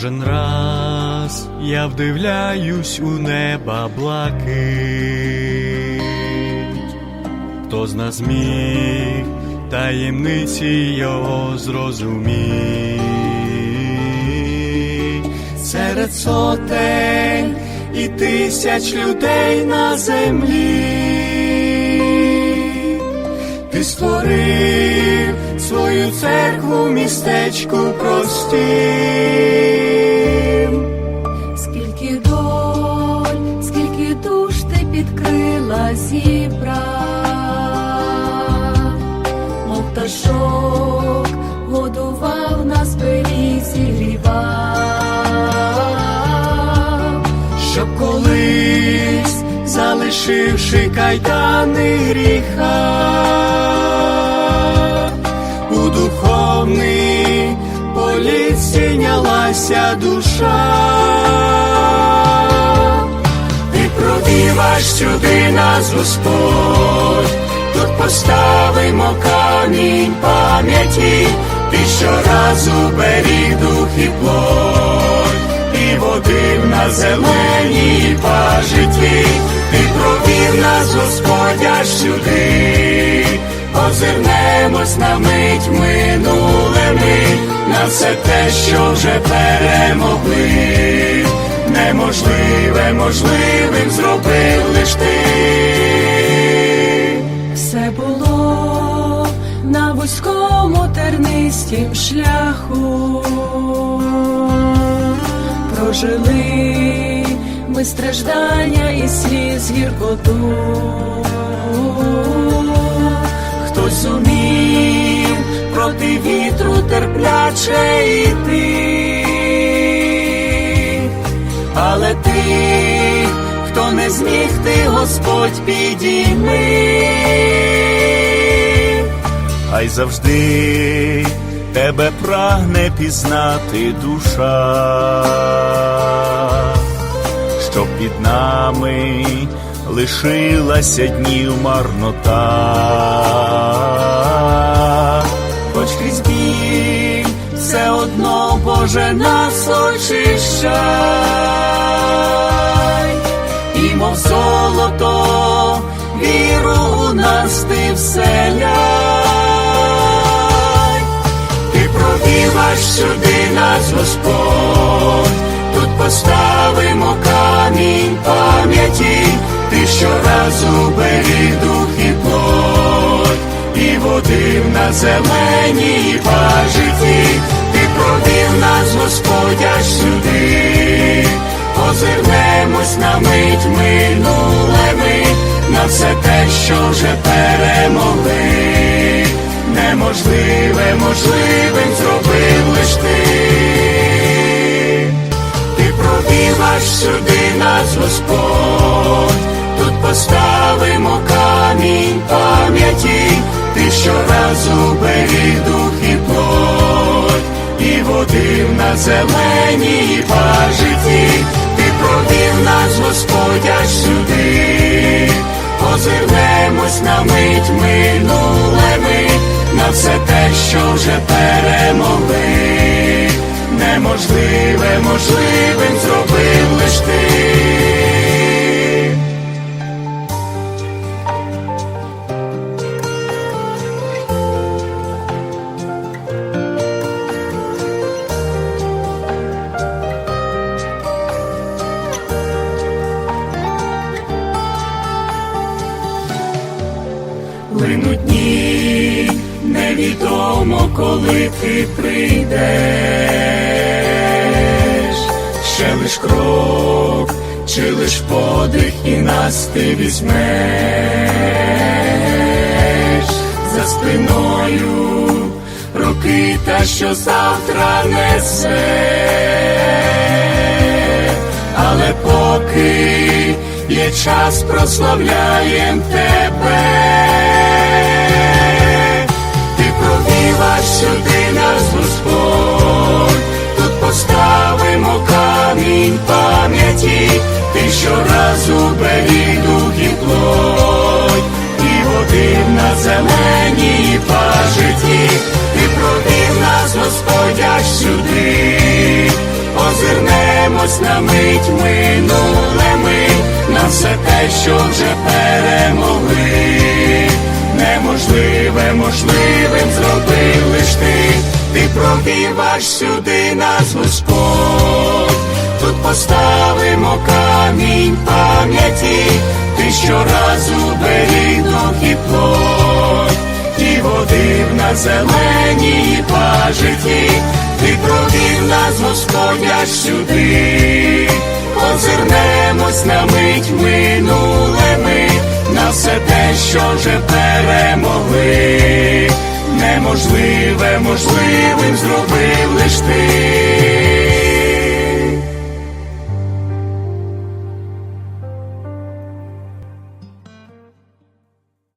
Кожен раз я вдивляюсь у неба блакить, хто з нас міг таємниці його зрозуміть. Серед сотень і тисяч людей на землі. Ти створив свою церкву містечку простім. Скільки доль, скільки душ ти під крила зібрав, мов пташок годував нас беріг зігрівав. щоб колись, залишивши кайдани гріха, духовний політ стінялася душа. Ти провів сюди нас, Господь, тут поставимо камінь пам'яті, ти щоразу беріг дух і плоть, і водив на зеленій пажиті, ти провів нас, Господь, аж сюди, озирнемось на мить минулими, на все те, що вже перемогли. Неможливе можливим зробив лиш ти. Все було на вузькому тернистім шляху. Прожили ми страждання і сліз гіркоту. Хтось зумів проти вітру терпляче йти, але ти, хто не зміг, ти Господь підійми, хай завжди тебе прагне пізнати душа, щоб під нами лишилася днів марнота, хоч крізь біль все одно, Боже, нас очищай, і мов золото, віру у нас ти вселяй, ти провів аж сюди нас, Господь, тут поставимо камінь пам'яті, ти щоразу беріг дух і плоть, і водив на зеленій пажиті, ти провів нас, Господь, аж сюди, озирнемось на мить минулими, на все те, що вже перемогли, неможливе можливим зробив лиш ти. Ти провів аж сюди нас, Господь, поставимо камінь пам'яті, ти щоразу беріг дух і плоть, і водив на зеленій пажиті, ти провів нас, Господь, аж сюди, озирнемось на мить минулими, на все те, що вже перемогли. Неможливе можливим зробив лиш ти. Невідомо, коли ти прийдеш, ще лиш крок, чи лиш подих, і нас ти візьмеш. За спиною роки та що завтра несе, але поки є час, прославляєм тебе. Аж сюди нас, Господь, тут поставимо камінь пам'яті, ти щоразу беріг дух і плоть, і водив на зеленій пажиті, ти провів нас, Господь, аж сюди, озирнемось на мить минуле ми, на все те, що вже перемогли. Неможливе можливим зробив лиш ти, провів сюди нас Господь. Тут поставимо камінь пам'яті, ти щоразу беріг дух і плоть, і водив на зеленій пажиті, ти провів нас, Господь, аж сюди, озирнемось на мить минуле ми, на все те, що вже перемогли, неможливе можливим ти.